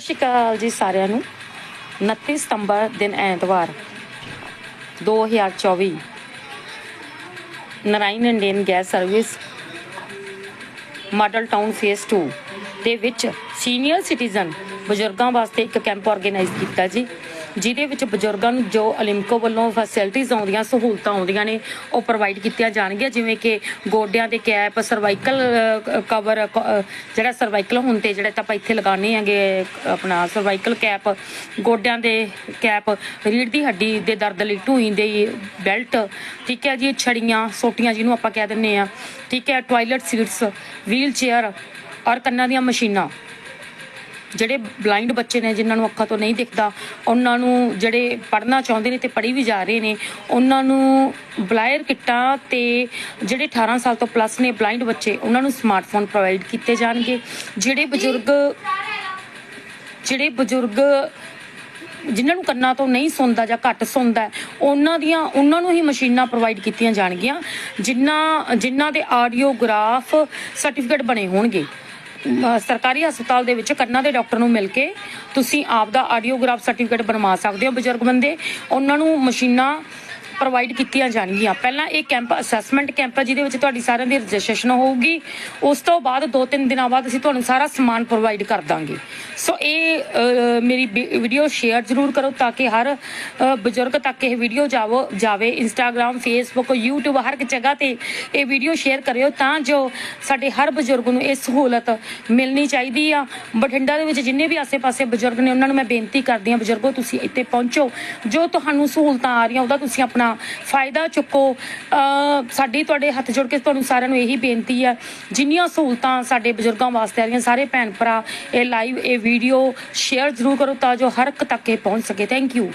ਸਤਿ ਸ਼੍ਰੀ ਅਕਾਲ ਜੀ ਸਾਰਿਆਂ ਨੂੰ। 29 ਸਤੰਬਰ ਦਿਨ ਐਤਵਾਰ 2024 Narayan Indian gas service, model town phase 2 ਦੇ ਵਿੱਚ ਸੀਨੀਅਰ ਸਿਟੀਜ਼ਨ ਬਜ਼ੁਰਗਾਂ ਵਾਸਤੇ ਇੱਕ ਕੈਂਪ ਆਰਗੇਨਾਈਜ਼ ਕੀਤਾ ਜੀ। ਜਿਹਦੇ ਵਿੱਚ ਬਜ਼ੁਰਗਾਂ ਨੂੰ ਜੋ ਅਲਿਮਕੋ ਵੱਲੋਂ ਫੈਸਿਲਿਟੀਆਂ ਆਉਂਦੀਆਂ, ਸਹੂਲਤਾਂ ਆਉਂਦੀਆਂ ਨੇ, ਉਹ ਪ੍ਰੋਵਾਈਡ ਕੀਤੀਆਂ ਜਾਣਗੀਆਂ। ਜਿਵੇਂ ਕਿ ਗੋਡਿਆਂ ਦੇ ਕੈਪ ਸਰਵਾਈਕਲ ਕਵਰ ਜਿਹੜਾ ਸਰਵਾਈਕਲ ਹੁਣ ਤੇ ਜਿਹੜਾ ਤਾਂ ਆਪਾਂ ਇੱਥੇ ਲਗਾਉਂਦੇ ਆਂਗੇ ਆਪਣਾ ਸਰਵਾਈਕਲ ਕੈਪ ਗੋਡਿਆਂ ਦੇ ਕੈਪ ਰੀੜ ਦੀ ਹੱਡੀ ਦੇ ਦਰਦ ਲਈ, ਢੂਈ ਦੇ ਬੈਲਟ ਠੀਕ ਹੈ ਜੀ, ਛੜੀਆਂ, ਸੋਟੀਆਂ ਜਿਹਨੂੰ ਆਪਾਂ ਕਹਿ ਦਿੰਨੇ ਆ ਠੀਕ ਹੈ ਟਾਇਲਟ ਸੀਟਸ ਵੀਲ ਚੇਅਰ ਔਰ ਕੰਨਾਂ ਦੀਆਂ ਮਸ਼ੀਨਾਂ। ਜਿਹੜੇ ਬਲਾਈਂਡ ਬੱਚੇ ਨੇ, ਜਿਨ੍ਹਾਂ ਨੂੰ ਅੱਖਾਂ ਤੋਂ ਨਹੀਂ ਦਿਖਦਾ, ਉਹਨਾਂ ਨੂੰ ਜਿਹੜੇ ਪੜ੍ਹਨਾ ਚਾਹੁੰਦੇ ਨੇ ਤੇ ਪੜ੍ਹੀ ਵੀ ਜਾ ਰਹੇ ਨੇ, ਉਹਨਾਂ ਨੂੰ ਬਲਾਇਰ ਕਿੱਟਾਂ ਤੇ ਜਿਹੜੇ 18 ਸਾਲ ਤੋਂ ਪਲੱਸ ਨੇ ਬਲਾਈਂਡ ਬੱਚੇ, ਉਹਨਾਂ ਨੂੰ ਸਮਾਰਟਫੋਨ ਪ੍ਰੋਵਾਈਡ ਕੀਤੇ ਜਾਣਗੇ। ਜਿਹੜੇ ਬਜ਼ੁਰਗ ਜਿਹੜੇ ਬਜ਼ੁਰਗ ਜਿਨ੍ਹਾਂ ਨੂੰ ਕੰਨਾਂ ਤੋਂ ਨਹੀਂ ਸੁਣਦਾ ਜਾਂ ਘੱਟ ਸੁਣਦਾ, ਉਹਨਾਂ ਦੀਆਂ, ਉਹਨਾਂ ਨੂੰ ਹੀ ਮਸ਼ੀਨਾਂ ਪ੍ਰੋਵਾਈਡ ਕੀਤੀਆਂ ਜਾਣਗੀਆਂ ਜਿਨ੍ਹਾਂ ਜਿਨ੍ਹਾਂ ਦੇ ਆਡੀਓਗ੍ਰਾਫ ਸਰਟੀਫਿਕੇਟ ਬਣੇ ਹੋਣਗੇ। ਸਰਕਾਰੀ ਹਸਪਤਾਲ ਦੇ ਵਿੱਚ ਕੰਨਾਂ ਦੇ ਡਾਕਟਰ ਨੂੰ ਮਿਲ ਕੇ ਤੁਸੀਂ ਆਪ ਦਾ ਆਡੀਓਗ੍ਰਾਫ ਸਰਟੀਫਿਕੇਟ ਬਣਵਾ ਸਕਦੇ ਹੋ ਬਜ਼ੁਰਗ ਬੰਦੇ। ਉਹਨਾਂ ਨੂੰ ਮਸ਼ੀਨਾਂ ਪ੍ਰੋਵਾਈਡ ਕੀਤੀਆਂ ਜਾਣਗੀਆਂ। ਪਹਿਲਾਂ ਇਹ ਕੈਂਪ ਅਸੈਸਮੈਂਟ ਕੈਂਪ ਹੈ ਜਿਹਦੇ ਵਿੱਚ ਤੁਹਾਡੀ ਸਾਰਿਆਂ ਦੀ ਰਜਿਸਟ੍ਰੇਸ਼ਨ ਹੋਊਗੀ। ਉਸ ਤੋਂ ਬਾਅਦ 2-3 ਦਿਨਾਂ ਬਾਅਦ ਅਸੀਂ ਤੁਹਾਨੂੰ ਸਾਰਾ ਸਮਾਨ ਪ੍ਰੋਵਾਈਡ ਕਰ ਦਾਂਗੇ। ਸੋ ਇਹ ਮੇਰੀ ਵੀਡੀਓ ਸ਼ੇਅਰ ਜ਼ਰੂਰ ਕਰੋ ਤਾਂ ਕਿ ਹਰ ਬਜ਼ੁਰਗ ਤੱਕ ਇਹ ਵੀਡੀਓ ਜਾਵੋ, ਜਾਵੇ। ਇੰਸਟਾਗ੍ਰam ਫੇਸਬੁੱਕ YouTube, ਹਰ ਇੱਕ ਜਗ੍ਹਾ ਤੇ ਇਹ ਵੀਡੀਓ ਸ਼ੇਅਰ ਕਰਿਓ ਤਾਂ ਜੋ ਸਾਡੇ ਹਰ ਬਜ਼ੁਰਗ ਨੂੰ ਇਹ ਸਹੂਲਤ ਮਿਲਣੀ ਚਾਹੀਦੀ ਆ। ਬਠਿੰਡਾ ਦੇ ਵਿੱਚ ਜਿੰਨੇ ਵੀ ਆਸੇ-ਪਾਸੇ ਬਜ਼ੁਰਗ ਨੇ, ਉਹਨਾਂ ਨੂੰ ਮੈਂ ਬੇਨਤੀ ਕਰਦੀ ਹਾਂ, ਬਜ਼ੁਰਗੋ, ਤੁਸੀਂ ਇੱਥੇ ਪਹੁੰਚੋ। ਜੋ ਤੁਹਾਨੂੰ ਸਹੂਲਤਾਂ ਆ ਰਹੀਆਂ, ਉਹਦਾ ਤੁਸੀਂ ਆਪਣਾ ਫਾਇਦਾ ਚੁੱਕੋ। ਅਹ, ਸਾਡੀ ਤੁਹਾਡੇ ਹੱਥ ਜੋੜ ਕੇ ਤੁਹਾਨੂੰ ਸਾਰਿਆਂ ਨੂੰ ਇਹੀ ਬੇਨਤੀ ਆ, ਜਿੰਨੀਆਂ ਸਹੂਲਤਾਂ ਸਾਡੇ ਬਜ਼ੁਰਗਾਂ ਵਾਸਤੇ ਆ ਰਹੀਆਂ, ਸਾਰੇ ਭੈਣ ਭਰਾ ਇਹ ਲਾਈਵ ਇਹ ਵੀਡੀਓ ਸ਼ੇਅਰ ਜ਼ਰੂਰ ਕਰੋ ਤਾਂ ਜੋ ਹਰ ਇੱਕ ਤੱਕ ਇਹ ਪਹੁੰਚ ਸਕੇ। Thank you